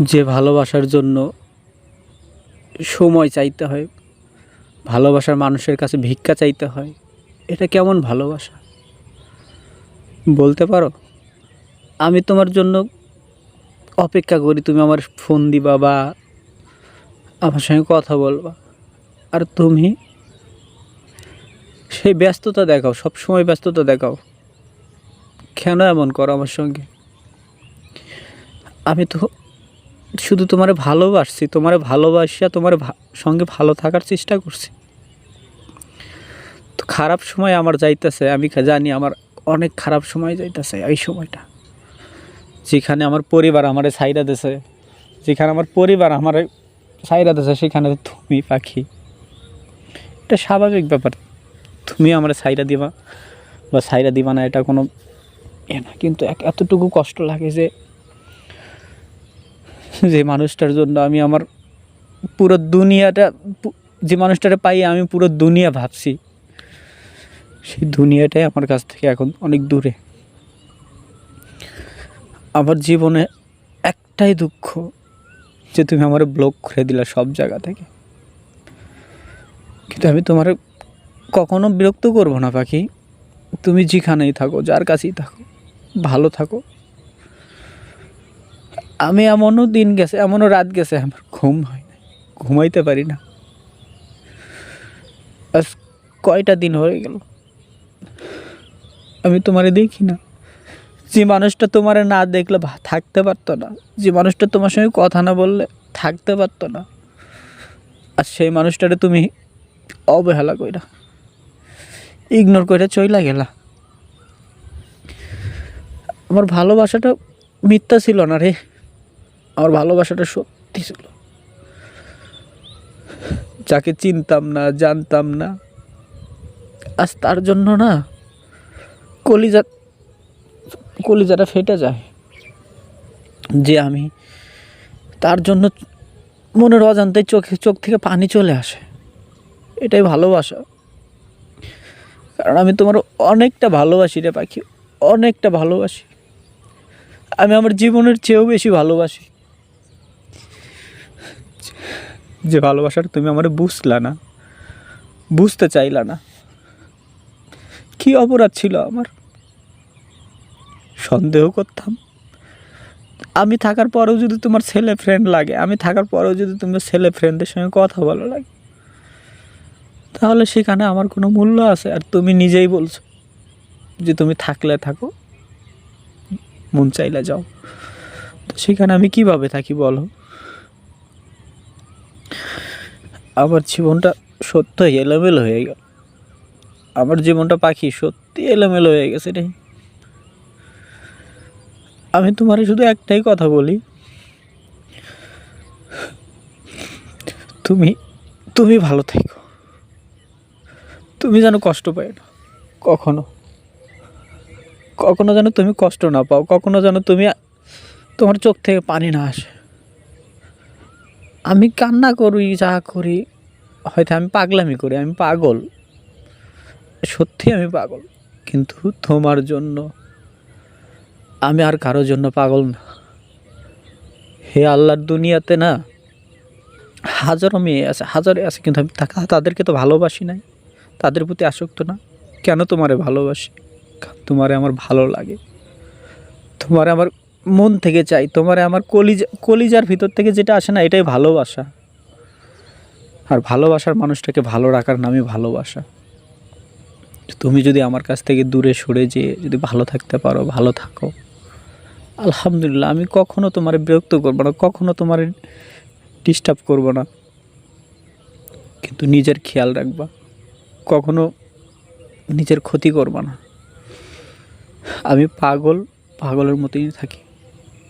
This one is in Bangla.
যে ভালোবাসার জন্য সময় চাইতে হয়, ভালোবাসার মানুষের কাছে ভিক্ষা চাইতে হয়, এটা কেমন ভালোবাসা? বলতে পারো? আমি তোমার জন্য অপেক্ষা করি, তুমি আমার ফোন দিবা বা আমার সঙ্গে কথা বলবা। আর তুমি? সেই ব্যস্ততা দেখাও সব সময় ব্যস্ততা দেখাও। কেন এমন করো আমার সঙ্গে? আমি তো শুধু তোমারে ভালোবাসছি, তোমারে ভালোবাসিয়া তোমার সঙ্গে ভালো থাকার চেষ্টা করছি। তো খারাপ সময় আমার যাইতেছে, আমি জানি আমার অনেক খারাপ সময় যাইতেছে এই সময়টা। যেখানে আমার পরিবার আমারে সাইরা দিছে, যেখানে আমার পরিবার আমার সাইরা দিছে, সেখানে তুমি পাখি। এটা স্বাভাবিক ব্যাপার। তুমি আমার সাইরা দিবা বা সাইরা দিবা না, এটা কোনো এ না। কিন্তু এতটুকু কষ্ট লাগে যে যে মানুষটার জন্য আমি আমার পুরো দুনিয়াটা যে মানুষটারে পাই আমি পুরো দুনিয়া ভাবছি। সেই দুনিয়াটাই আমার কাছ থেকে এখন অনেক দূরে। আমার জীবনে একটাই দুঃখ যে তুমি আমার ব্লক করে দিলা সব জায়গা থেকে। কিন্তু আমি তোমার কখনো বিরক্ত করব না পাখি। তুমি যেখানেই থাকো, যার কাছেই থাকো, ভালো থাকো। আমি এমনও দিন গেছে, এমনও রাত গেছে, আমার ঘুম হয় না ঘুমাইতে পারি না। আজ কয়টা দিন হয়ে গেল? আমি তোমারে দেখি না। যে মানুষটা তোমারে না দেখলে থাকতে পারতো না। যে মানুষটা তোমার সঙ্গে কথা না বললে থাকতে পারতো না। আর সেই মানুষটারে তুমি অবহেলা কইরা, ইগনোর করে চইলা গেলা। আমার ভালোবাসাটা মিথ্যা ছিল না রে। আমার ভালোবাসাটা সত্যি ছিল। যাকে চিনতাম না, জানতাম না, আজ তার জন্য না কলিজা, কলিজাটা ফেটে যায়। যে আমি তার জন্য মনের অজান্তে চোখে, চোখ থেকে পানি চলে আসে। এটাই ভালোবাসা। কারণ আমি তোমার অনেকটা ভালোবাসি রে পাখি, অনেকটা ভালোবাসি। আমি আমার জীবনের চেয়েও বেশি ভালোবাসি। যে ভালোবাসাটা তুমি আমার বুঝলা না, বুঝতে চাইলা না। কি অপরাধ ছিল আমার? সন্দেহ করতাম। আমি থাকার পরেও যদি তোমার ছেলে ফ্রেন্ড লাগে, আমি থাকার পরেও যদি তুমি ছেলে ফ্রেন্ডের সঙ্গে কথা ভালো লাগে, তাহলে সেখানে আমার কোনো মূল্য আছে। আর তুমি নিজেই বলছো যে তুমি থাকলে থাকো, মন চাইলে যাও। তো সেখানে আমি কীভাবে থাকি বলো? আমার জীবনটা সত্যই এলোমেলো হয়ে গেল। আমার জীবনটা পাখি সত্যি এলোমেলো হয়ে গেছে রে। আমি তোমার শুধু একটাই কথা বলি। তুমি তুমি ভালো থেকো। তুমি যেন কষ্ট পাই না, কখনো। কখনো যেন তুমি কষ্ট না পাও, কখনো যেন তুমি তোমার চোখ থেকে পানি না আসে। আমি কান্না করি, যা করি, হয়তো আমি পাগলামি করি, আমি পাগল। সত্যি আমি পাগল, কিন্তু তোমার জন্য আমি আর কারোর জন্য পাগল না। হে আল্লাহর দুনিয়াতে না, হাজারো মেয়ে আছে, হাজারে আছে, কিন্তু আমি তাদেরকে তো ভালোবাসি নাই। তাদের প্রতি আসক্ত না। কেন তোমারে ভালোবাসি? তোমারে আমার ভালো লাগে। তোমারে আমার মন থেকে চাই। তোমারে আমার কলিজা, কলিজার ভিতর থেকে যেটা আসে না, এটাই ভালোবাসা। আর ভালোবাসার মানুষটাকে ভালো রাখার নামই ভালোবাসা। তুমি যদি আমার কাছ থেকে দূরে সরে যেয়ে যদি ভালো থাকতে পারো, ভালো থাকো। আলহামদুলিল্লাহ, আমি কখনো তোমার বিরক্ত করব না, কখনো তোমার ডিস্টার্ব করব না। কিন্তু নিজের খেয়াল রাখবা, কখনো নিজের ক্ষতি করবা না। আমি পাগল, পাগলের মতোই থাকি।